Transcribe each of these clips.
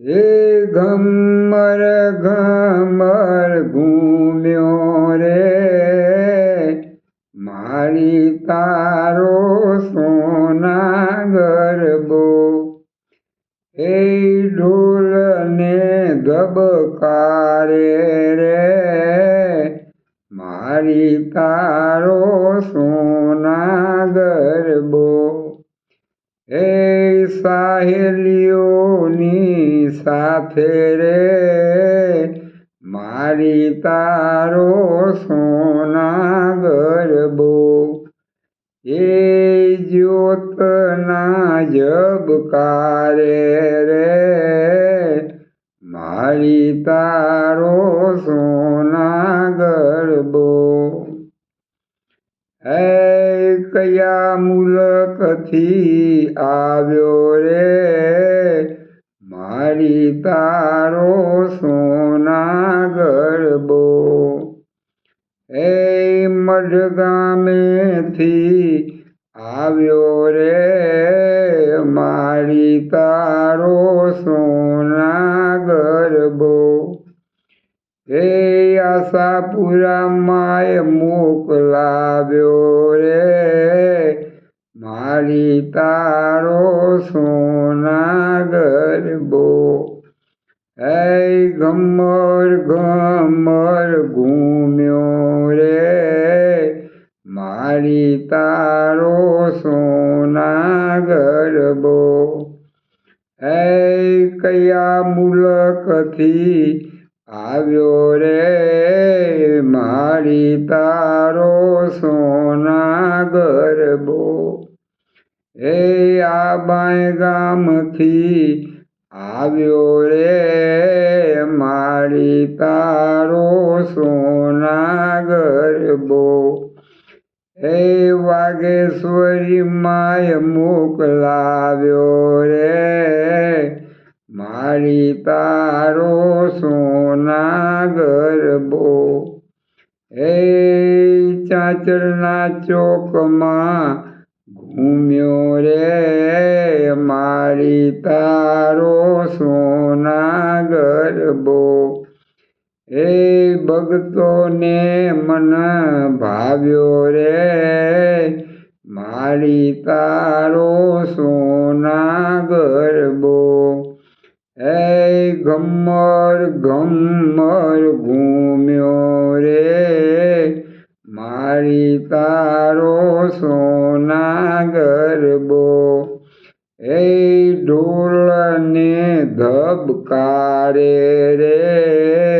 હે ઘમર ઘમર ઘૂમ્યો રે. મારી તારો સોના ગરબો એ ઢોલને ધબકારે રે. મારી તારો સોના ગરબો હે સાહેલીઓની સાથે રે, મારી તારો સોના ગરબો એ જ્યોતના જબકારે રે, મારી તારો સોના ગરબો હે કયા મુલકથી આવ્યો રે મારી તારો સોના ગરબો હે મઢગામેથી આવ્યો રે મારી તારો સોના ગરબો હે આશાપુરા માય મોકલાવ્યો રે મારી તારો સોના ગમર ગમર ઘૂમ્યો રે. મારી તારો સોના ગરબો હે કયા મુલકથી આવ્યો રે? મારી તારો સોના ગરબો હે આ બાય ગામથી આવ્યો રે. મારી તારો સોના ગરબો હે વાઘેશ્વરી માય મોકલાવ્યો રે. મારી તારો સોના ગરબો હે ચાચરના ચોકમાં ઘૂમ્યો રે. મારી તારો સોના ગરબો હે ભક્તોને મન ભાવ્યો રે. મારી તારો સોના ગરબો હે ગમર ગમર ઘૂમ્યો રે. મારી તારો સોના ગરબો હે ઢોલને ધબકારે રે.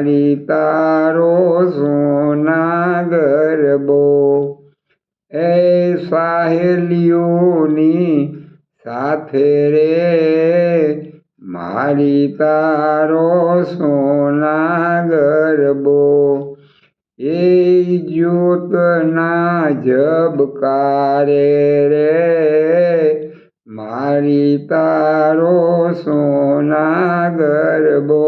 વાળી તારો સોના ગરબો એ સાહેલીઓની સાથે રે મારી તારો સોના ગરબો એ જ્યોતના જબકારે રે મારી તારો સોના ગરબો